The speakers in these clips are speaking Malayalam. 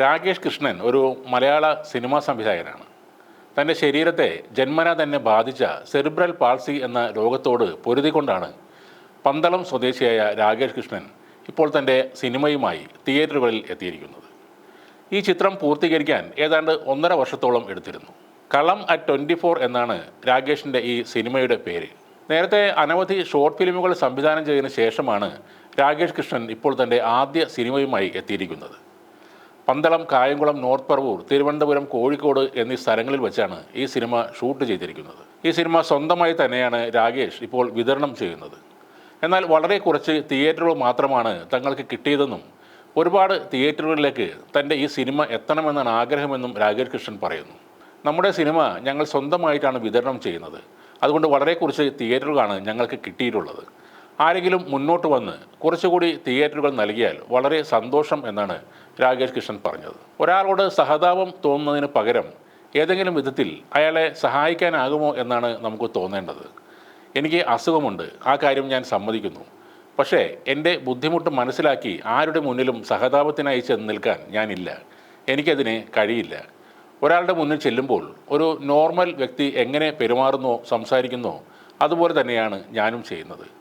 രാകേഷ് കൃഷ്ണൻ ഒരു മലയാള സിനിമാ സംവിധായകനാണ്. തന്റെ ശരീരത്തെ ജന്മന തന്നെ ബാധിച്ച സെറിബ്രൽ പാൾസി എന്ന രോഗത്തോട് പൊരുതിക്കൊണ്ടാണ് പന്തളം സ്വദേശിയായ രാകേഷ് കൃഷ്ണൻ ഇപ്പോൾ തന്റെ സിനിമയുമായി തിയേറ്ററുകളിൽ എത്തിയിരിക്കുന്നത്. ഈ ചിത്രം പൂർത്തീകരിക്കാൻ ഏതാണ്ട് ഒന്നര വർഷത്തോളം എടുത്തിരുന്നു. കളം അറ്റ് ട്വന്റി ഫോർ എന്നാണ് രാകേഷിന്റെ ഈ സിനിമയുടെ പേര്. നേരത്തെ അനവധി ഷോർട്ട് ഫിലിമുകൾ സംവിധാനം ചെയ്തതിനു ശേഷമാണ് രാകേഷ് കൃഷ്ണൻ ഇപ്പോൾ തന്റെ ആദ്യ സിനിമയുമായി എത്തിയിരിക്കുന്നത്. പന്തളം കായംകുളം നോർത്ത് പറവൂർ തിരുവനന്തപുരം കോഴിക്കോട് എന്നീ സ്ഥലങ്ങളിൽ വെച്ചാണ് ഈ സിനിമ ഷൂട്ട് ചെയ്തിരിക്കുന്നത്. ഈ സിനിമ സ്വന്തമായി തന്നെയാണ് രാകേഷ് ഇപ്പോൾ വിതരണം ചെയ്യുന്നത്. എന്നാൽ വളരെ കുറച്ച് തിയേറ്ററുകൾ മാത്രമാണ് തങ്ങൾക്ക് കിട്ടിയതെന്നും ഒരുപാട് തിയേറ്ററുകളിലേക്ക് തന്റെ ഈ സിനിമ എത്തണമെന്നാണ് ആഗ്രഹമെന്നും രാകേഷ് കൃഷ്ണൻ പറയുന്നു. നമ്മുടെ സിനിമ ഞങ്ങൾ സ്വന്തമായിട്ടാണ് വിതരണം ചെയ്യുന്നത്. അതുകൊണ്ട് വളരെ കുറച്ച് തിയേറ്ററുകളാണ് ഞങ്ങൾക്ക് കിട്ടിയിട്ടുള്ളത്. ആരെങ്കിലും മുന്നോട്ട് വന്ന് കുറച്ചുകൂടി തിയേറ്ററുകൾ നൽകിയാൽ വളരെ സന്തോഷം എന്നാണ് രാകേഷ് കൃഷ്ണൻ പറഞ്ഞത്. ഒരാളോട് സഹതാപം തോന്നുന്നതിന് പകരം ഏതെങ്കിലും വിധത്തിൽ അയാളെ സഹായിക്കാനാകുമോ എന്നാണ് നമുക്ക് തോന്നേണ്ടത്. എനിക്ക് അസുഖമുണ്ട് ആ കാര്യം ഞാൻ സമ്മതിക്കുന്നു. പക്ഷേ എന്റെ ബുദ്ധിമുട്ട് മനസ്സിലാക്കി ആരുടെ മുന്നിലും സഹതാപത്തിനായി ചെന്ന് നിൽക്കാൻ ഞാനില്ല. എനിക്കതിന് കഴിയില്ല. ഒരാളുടെ മുന്നിൽ ചെല്ലുമ്പോൾ ഒരു നോർമൽ വ്യക്തി എങ്ങനെ പെരുമാറുന്നോ സംസാരിക്കുന്നോ അതുപോലെ തന്നെയാണ് ഞാനും ചെയ്യുന്നത്.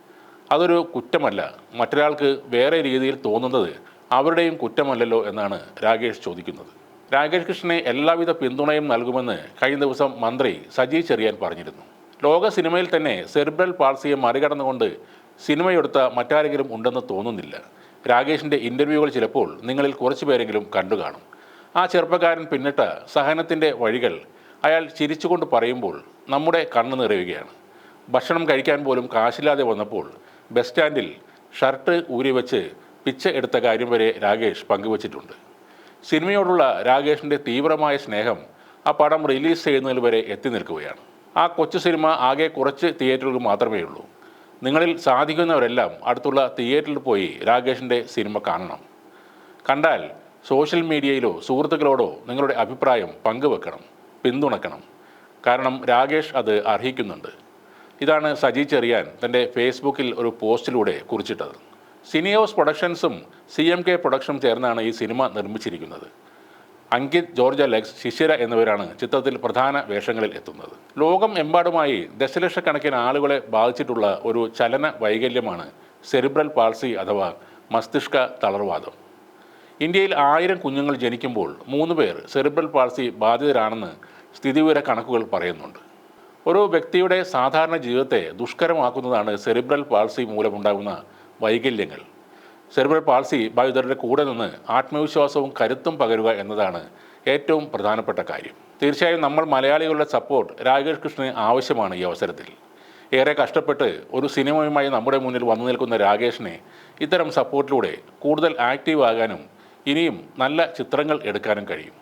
അതൊരു കുറ്റമല്ല. മറ്റൊരാൾക്ക് വേറെ രീതിയിൽ തോന്നുന്നത് അവരുടെയും കുറ്റമല്ലല്ലോ എന്നാണ് രാകേഷ് ചോദിക്കുന്നത്. രാകേഷ് കൃഷ്ണനെ എല്ലാവിധ പിന്തുണയും നൽകുമെന്ന് കഴിഞ്ഞ ദിവസം മന്ത്രി സജി ചെറിയാൻ പറഞ്ഞിരുന്നു. ലോക സിനിമയിൽ തന്നെ സെറിബ്രൽ പാൾസിയെ മറികടന്നുകൊണ്ട് സിനിമയെടുത്ത മറ്റാരെങ്കിലും ഉണ്ടെന്ന് തോന്നുന്നില്ല. രാകേഷിന്റെ ഇന്റർവ്യൂകൾ ചിലപ്പോൾ നിങ്ങളിൽ കുറച്ച് പേരെങ്കിലും കണ്ടു കാണും. ആ ചെറുപ്പക്കാരൻ പിന്നിട്ട സഹനത്തിന്റെ വഴികൾ അയാൾ ചിരിച്ചുകൊണ്ട് പറയുമ്പോൾ നമ്മുടെ കണ്ണ് നിറയുകയാണ്. ഭക്ഷണം കഴിക്കാൻ പോലും കാശില്ലാതെ വന്നപ്പോൾ ബസ് സ്റ്റാൻഡിൽ ഷർട്ട് ഊരി വെച്ച് പിച്ച എടുത്ത കാര്യം വരെ രാകേഷ് പങ്കുവച്ചിട്ടുണ്ട്. സിനിമയോടുള്ള രാകേഷിന്റെ തീവ്രമായ സ്നേഹം ആ പടം റിലീസ് ചെയ്യുന്നതിൽ വരെ എത്തി നിൽക്കുകയാണ്. ആ കൊച്ചു സിനിമ ആകെ കുറച്ച് തിയേറ്ററുകൾ മാത്രമേ ഉള്ളൂ. നിങ്ങളിൽ സാധിക്കുന്നവരെല്ലാം അടുത്തുള്ള തിയേറ്ററിൽ പോയി രാകേഷിന്റെ സിനിമ കാണണം. കണ്ടാൽ സോഷ്യൽ മീഡിയയിലോ സുഹൃത്തുക്കളോടോ നിങ്ങളുടെ അഭിപ്രായം പങ്കുവെക്കണം പിന്തുണക്കണം. കാരണം രാകേഷ് അത് അർഹിക്കുന്നുണ്ട്. ഇതാണ് സജി ചെറിയാൻ തന്റെ ഫേസ്ബുക്കിൽ ഒരു പോസ്റ്റിലൂടെ കുറിച്ചിട്ടത്. സിനിയോസ് പ്രൊഡക്ഷൻസും സി എം കെ പ്രൊഡക്ഷനും ചേർന്നാണ് ഈ സിനിമ നിർമ്മിച്ചിരിക്കുന്നത്. അങ്കിത് ജോർജ് അലക്സ് ശിശിര എന്നിവരാണ് ചിത്രത്തിൽ പ്രധാന വേഷങ്ങളിൽ എത്തുന്നത്. ലോകം എമ്പാടുമായി ദശലക്ഷക്കണക്കിന് ആളുകളെ ബാധിച്ചിട്ടുള്ള ഒരു ചലന വൈകല്യമാണ് സെറിബ്രൽ പാൾസി അഥവാ മസ്തിഷ്ക തളർവാദം. ഇന്ത്യയിൽ ആയിരം കുഞ്ഞുങ്ങൾ ജനിക്കുമ്പോൾ മൂന്ന് പേർ സെറിബ്രൽ പാൾസി ബാധിതരാണെന്ന് സ്ഥിതിവിവര കണക്കുകൾ പറയുന്നുണ്ട്. ഒരു വ്യക്തിയുടെ സാധാരണ ജീവിതത്തെ ദുഷ്കരമാക്കുന്നതാണ് സെറിബ്രൽ പാൾസി മൂലമുണ്ടാകുന്ന വൈകല്യങ്ങൾ. സെറിബ്രൽ പാൾസി ബാധിതരുടെ കൂടെ നിന്ന് ആത്മവിശ്വാസവും കരുത്തും പകരുക എന്നതാണ് ഏറ്റവും പ്രധാനപ്പെട്ട കാര്യം. തീർച്ചയായും നമ്മൾ മലയാളികളുടെ സപ്പോർട്ട് രാകേഷ് കൃഷ്ണന് ആവശ്യമാണ് ഈ അവസരത്തിൽ. ഏറെ കഷ്ടപ്പെട്ട് ഒരു സിനിമയുമായി നമ്മുടെ മുന്നിൽ വന്നു നിൽക്കുന്ന രാകേഷിനെ ഇത്തരം സപ്പോർട്ടിലൂടെ കൂടുതൽ ആക്റ്റീവ് ആകാനും ഇനിയും നല്ല ചിത്രങ്ങൾ എടുക്കാനും കഴിയും.